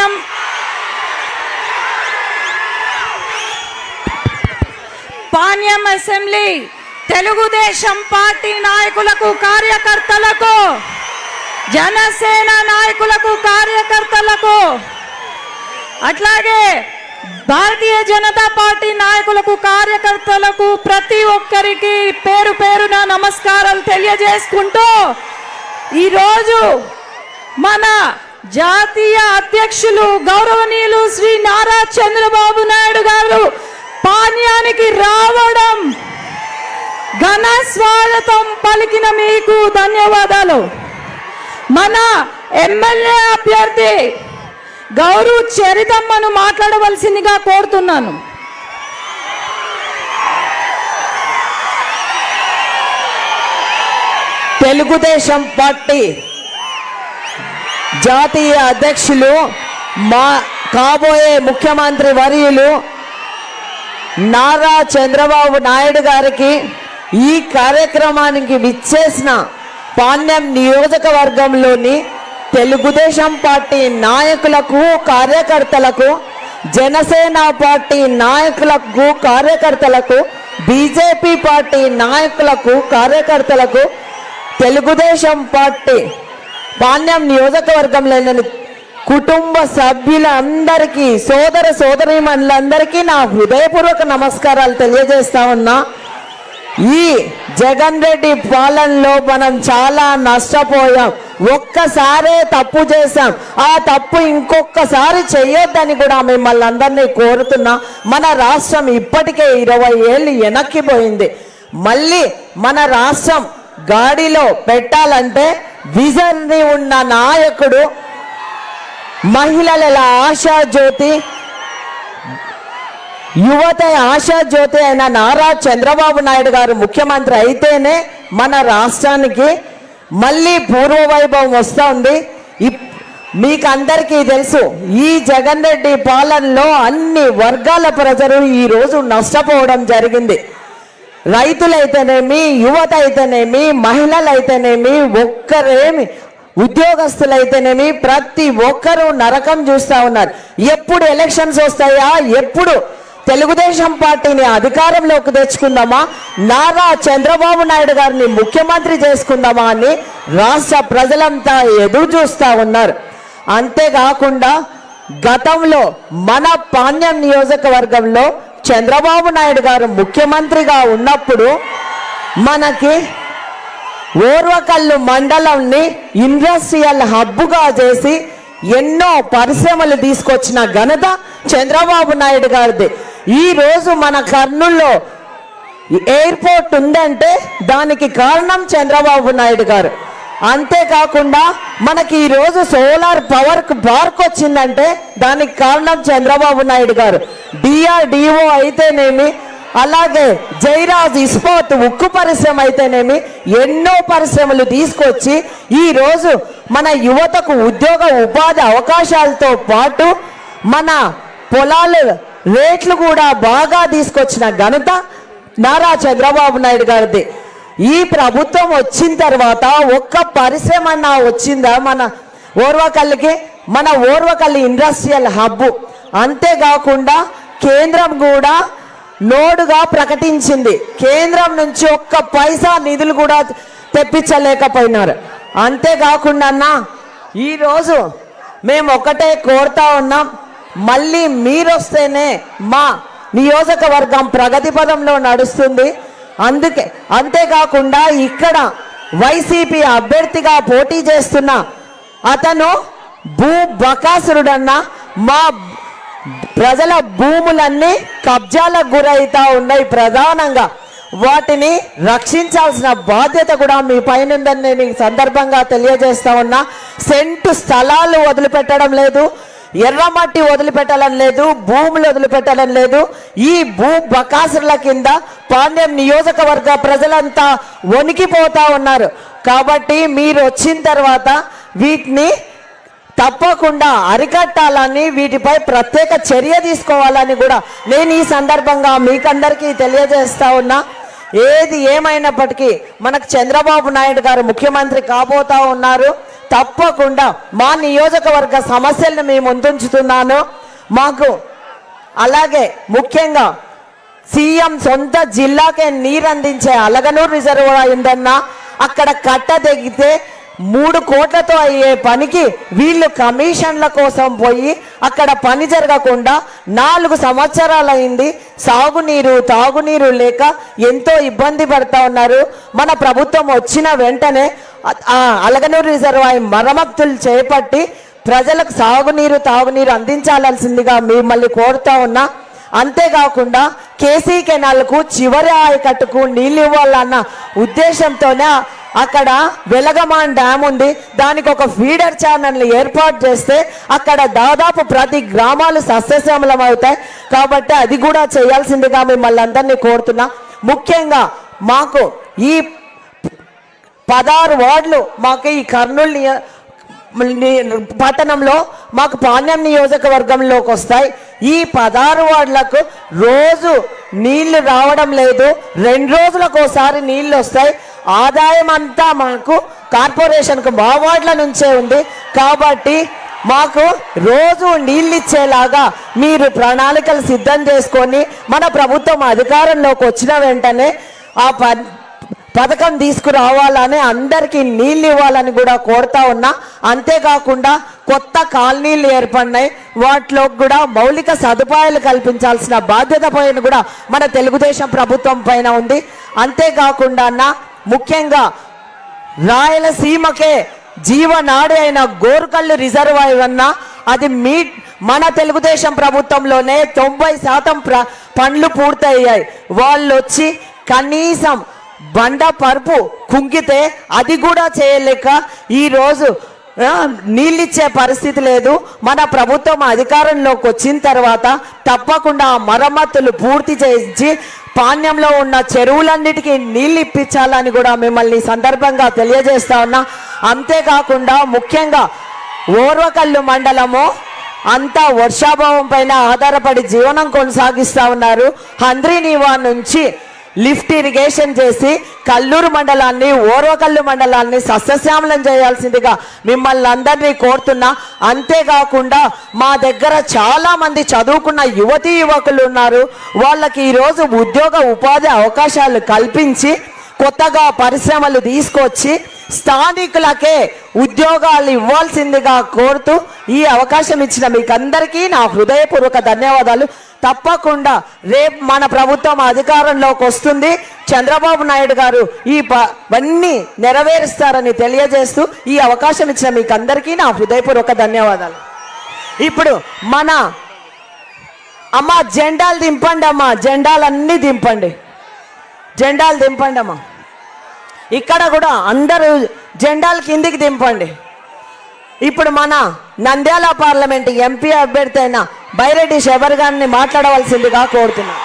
Panyam Panyam assembly Telugu Desam party నాయకులకు కార్యకర్తలకు జనసేన నాయకులకు కార్యకర్తలకు అట్లాగే భారతీయ జనతా పార్టీ నాయకులకు కార్యకర్తలకు ప్రతి ఒక్కరికి పేరు పేరున నమస్కారాలు తెలియజేసుకుంటూ ఈరోజు మన జాతీయ అధ్యక్షులు గౌరవనీయులు శ్రీ నారా చంద్రబాబు నాయుడు గారు పానీయానికి రావడం ఘన స్వాగతం పలికిన మీకు ధన్యవాదాలు. మన ఎమ్మెల్యే అభ్యర్థి గౌరవ్ చరితమ్మను మాట్లాడవలసిందిగా కోరుతున్నాను. తెలుగుదేశం పార్టీ జాతీయ అధ్యక్షులు మా కాబోయే ముఖ్యమంత్రి వర్యులు నారా చంద్రబాబు నాయుడు గారికి ఈ కార్యక్రమానికి విచ్చేసిన పాణ్యం నియోజకవర్గంలోని తెలుగుదేశం పార్టీ నాయకులకు కార్యకర్తలకు జనసేన పార్టీ నాయకులకు కార్యకర్తలకు బీజేపీ పార్టీ నాయకులకు కార్యకర్తలకు తెలుగుదేశం పార్టీ పాణ్యం నియోజకవర్గంలోని కుటుంబ సభ్యులందరికీ సోదర సోదరీమణులందరికీ నా హృదయపూర్వక నమస్కారాలు తెలియజేస్తా ఉన్నా. ఈ జగన్ రెడ్డి పాలనలో మనం చాలా నష్టపోయాం. ఒక్కసారే తప్పు చేశాం. ఆ తప్పు ఇంకొకసారి చెయ్యొద్దని కూడా మిమ్మల్ని అందరినీ కోరుతున్నా. మన రాష్ట్రం ఇప్పటికే ఇరవై ఏళ్ళు వెనక్కిపోయింది. మళ్ళీ మన రాష్ట్రం గాడిలో పెట్టాలంటే విజన్ని ఉన్న నాయకుడు మహిళల ఆశా జ్యోతి యువత ఆశా జ్యోతి అయిన నారా చంద్రబాబు నాయుడు గారు ముఖ్యమంత్రి అయితేనే మన రాష్ట్రానికి మళ్ళీ పూర్వవైభవం వస్తుంది ఇప్- మీకు అందరికీ తెలుసు ఈ జగన్ రెడ్డి పాలనలో అన్ని వర్గాల ప్రజలు ఈ రోజు నష్టపోవడం జరిగింది. రైతులైతేనేమి యువత అయితేనేమి మహిళలైతేనేమి ఒక్కరేమి ఉద్యోగస్తులైతేనేమి ప్రతి ఒక్కరూ నరకం చూస్తా ఉన్నారు. ఎప్పుడు ఎలక్షన్స్ వస్తాయా? ఎప్పుడు? తెలుగుదేశం పార్టీని అధికారంలోకి తెచ్చుకుందామా? నారా చంద్రబాబు నాయుడు గారిని ముఖ్యమంత్రి చేసుకుందామా అని రాష్ట్ర ప్రజలంతా ఎదురు చూస్తా ఉన్నారు. అంతేకాకుండా గతంలో మన పాణ్యం నియోజకవర్గంలో చంద్రబాబు నాయుడు గారు ముఖ్యమంత్రిగా ఉన్నప్పుడు మనకి ఓర్వకల్లు మండలంని ఇండస్ట్రియల్ హబ్బుగా చేసి ఎన్నో పరిశ్రమలు తీసుకొచ్చిన ఘనత చంద్రబాబు నాయుడు గారిది. ఈ రోజు మన కర్నూల్లో ఎయిర్పోర్ట్ ఉందంటే దానికి కారణం చంద్రబాబు నాయుడు గారు. అంతేకాకుండా మనకి ఈరోజు సోలార్ పవర్ పార్క్ వచ్చిందంటే దానికి కారణం చంద్రబాబు నాయుడు గారు. డిఆర్డిఓ అయితేనేమి అలాగే జైరాజ్ ఇస్పాత్ ఉక్కు పరిశ్రమ అయితేనేమి ఎన్నో పరిశ్రమలు తీసుకొచ్చి ఈరోజు మన యువతకు ఉద్యోగ ఉపాధి అవకాశాలతో పాటు మన పొలాలు రేట్లు కూడా బాగా తీసుకొచ్చిన ఘనత నారా చంద్రబాబు నాయుడు గారిది. ఈ ప్రభుత్వం వచ్చిన తర్వాత ఒక్క పరిశ్రమ వచ్చిందా మన ఓర్వకల్లికి? మన ఓర్వకల్లి ఇండస్ట్రియల్ హబ్ అంతేకాకుండా కేంద్రం కూడా నోడుగా ప్రకటించింది. కేంద్రం నుంచి ఒక్క పైసా నిధులు కూడా తెప్పించలేకపోయినారు. అంతేకాకుండా అన్న ఈరోజు మేము ఒకటే కోరుతా ఉన్నాం. మళ్ళీ మీరు వస్తేనే మా నియోజకవర్గం ప్రగతి పదంలో నడుస్తుంది. అందుకే అంతేకాకుండా ఇక్కడ వైసీపీ అభ్యర్థిగా పోటీ చేస్తున్న అతను భూ బకాసురుడన్న మా ప్రజల భూములన్నీ కబ్జాలకు గురవుతా ఉన్నాయి ప్రధానంగా. వాటిని రక్షించాల్సిన బాధ్యత కూడా మీ పైన ఉందని నేను సందర్భంగా తెలియజేస్తా ఉన్నా. సెంటు స్థలాలు వదిలిపెట్టడం లేదు. ఎర్రమట్టి వదిలిపెట్టాలని లేదు భూములు వదిలిపెట్టడం లేదు. ఈ భూ బకాసుల కింద పాండ్యం నియోజకవర్గ ప్రజలంతా వణికిపోతా ఉన్నారు. కాబట్టి మీరు వచ్చిన తర్వాత వీటిని తప్పకుండా అరికట్టాలని వీటిపై ప్రత్యేక చర్య తీసుకోవాలని కూడా నేను ఈ సందర్భంగా మీకందరికీ తెలియజేస్తా ఉన్నా. ఏది ఏమైనప్పటికీ మనకు చంద్రబాబు నాయుడు గారు ముఖ్యమంత్రి కాబోతా ఉన్నారు. తప్పకుండా మా నియోజకవర్గ సమస్యలను మీ ముందుంచుతున్నాను. మాకు అలాగే ముఖ్యంగా సీఎం సొంత జిల్లాకే నీరు అందించే అలగనూరు రిజర్వాయర్ ఉందన్నా అక్కడ కట్ట తెగితే మూడు కోట్లతో అయ్యే పనికి వీళ్ళు కమిషన్ల కోసం పోయి అక్కడ పని జరగకుండా నాలుగు సంవత్సరాలైంది సాగునీరు తాగునీరు లేక ఎంతో ఇబ్బంది పడతా ఉన్నారు. మన ప్రభుత్వం వచ్చిన వెంటనే అలగనూరు రిజర్వాయర్ మరమ్మతులు చేపట్టి ప్రజలకు సాగునీరు తాగునీరు అందించాల్సిందిగా మిమ్మల్ని కోరుతా ఉన్నా. అంతేకాకుండా కేసీ కెనాల్కు చివరి ఆయకట్టుకు నీళ్ళు ఇవ్వాలన్న ఉద్దేశంతోనే అక్కడ వెలగమాన్ డ్యామ్ ఉంది. దానికి ఒక ఫీడర్ ఛానల్ని ఏర్పాటు చేస్తే అక్కడ దాదాపు ప్రతి గ్రామాలు సస్యశ్యామలం అవుతాయి. కాబట్టి అది కూడా చేయాల్సిందిగా మిమ్మల్ని అందరినీ కోరుతున్నా. ముఖ్యంగా మాకు ఈ పదహారు వార్డులు మాకు ఈ కర్నూలు ని- పట్టణంలో మాకు పాణ్యం నియోజకవర్గంలోకి వస్తాయి. ఈ పదహారు వార్డులకు రోజు నీళ్ళు రావడం లేదు. రెండు రోజులకు ఒకసారి నీళ్ళు వస్తాయి. ఆదాయం అంతా మాకు కార్పొరేషన్కు మా వార్డుల నుంచే ఉంది. కాబట్టి మాకు రోజు నీళ్ళు ఇచ్చేలాగా మీరు ప్రణాళికలు సిద్ధం చేసుకొని మన ప్రభుత్వం అధికారంలోకి వచ్చిన వెంటనే ఆ ప పథకం తీసుకురావాలని అందరికీ నీళ్ళు ఇవ్వాలని కూడా కోరుతా ఉన్నా. అంతేకాకుండా కొత్త కాలనీలు ఏర్పడినాయి. వాటిలో కూడా మౌలిక సదుపాయాలు కల్పించాల్సిన బాధ్యత పైన కూడా మన తెలుగుదేశం ప్రభుత్వం పైన ఉంది. అంతేకాకుండా అన్న ముఖ్యంగా రాయలసీమకే జీవనాడి అయిన గోరుకల్లు రిజర్వాయర్ అన్న అది మీ మన తెలుగుదేశం ప్రభుత్వంలోనే తొంభై శాతం ప్ర పనులు పూర్తయ్యాయి. వాళ్ళు వచ్చి కనీసం బండ పరుపు కుంగితే అది కూడా చేయలేక ఈరోజు నీళ్ళిచ్చే పరిస్థితి లేదు. మన ప్రభుత్వం అధికారంలోకి వచ్చిన తర్వాత తప్పకుండా మరమ్మతులు పూర్తి చేయించి పాణ్యంలో ఉన్న చెరువులన్నిటికీ నీళ్ళు ఇప్పించాలని కూడా మిమ్మల్ని సందర్భంగా తెలియజేస్తా ఉన్నా. అంతేకాకుండా ముఖ్యంగా ఓర్వకల్లు మండలము అంతా వర్షాభావం పైన ఆధారపడి జీవనం కొనసాగిస్తూ ఉన్నారు. హంద్రీనివా నుంచి లిఫ్ట్ ఇరిగేషన్ చేసి కల్లూరు మండలాన్ని ఓర్వకల్లు మండలాన్ని సస్యశ్యామలం చేయాల్సిందిగా మిమ్మల్ని అందరినీ కోరుతున్నా. అంతేకాకుండా మా దగ్గర చాలా మంది చదువుకున్న యువతీ యువకులు ఉన్నారు. వాళ్ళకి ఈరోజు ఉద్యోగ ఉపాధి అవకాశాలు కల్పించి కొత్తగా పరిశ్రమలు తీసుకొచ్చి స్థానికులకే ఉద్యోగాలు ఇవ్వాల్సిందిగా కోరుతూ ఈ అవకాశం ఇచ్చిన మీకు అందరికీ నా హృదయపూర్వక ధన్యవాదాలు. తప్పకుండా రేపు మన ప్రభుత్వం అధికారంలోకి వస్తుంది. చంద్రబాబు నాయుడు గారు ఈ పన్నీ నెరవేరుస్తారని తెలియజేస్తూ ఈ అవకాశం ఇచ్చిన మీకు అందరికీ నా హృదయపూర్వక ధన్యవాదాలు. ఇప్పుడు మన అమ్మ జెండాలు దింపండి అమ్మ జెండాలన్నీ దింపండి. జెండాలు దింపండి అమ్మ. ఇక్కడ కూడా అందరూ జెండాలు కిందికి దింపండి. ఇప్పుడు మన నంద్యాల పార్లమెంట్ ఎంపీ అభ్యర్థి అయిన బైరెడ్డి శబర్ గారిని మాట్లాడవలసిందిగా కోరుతున్నాను.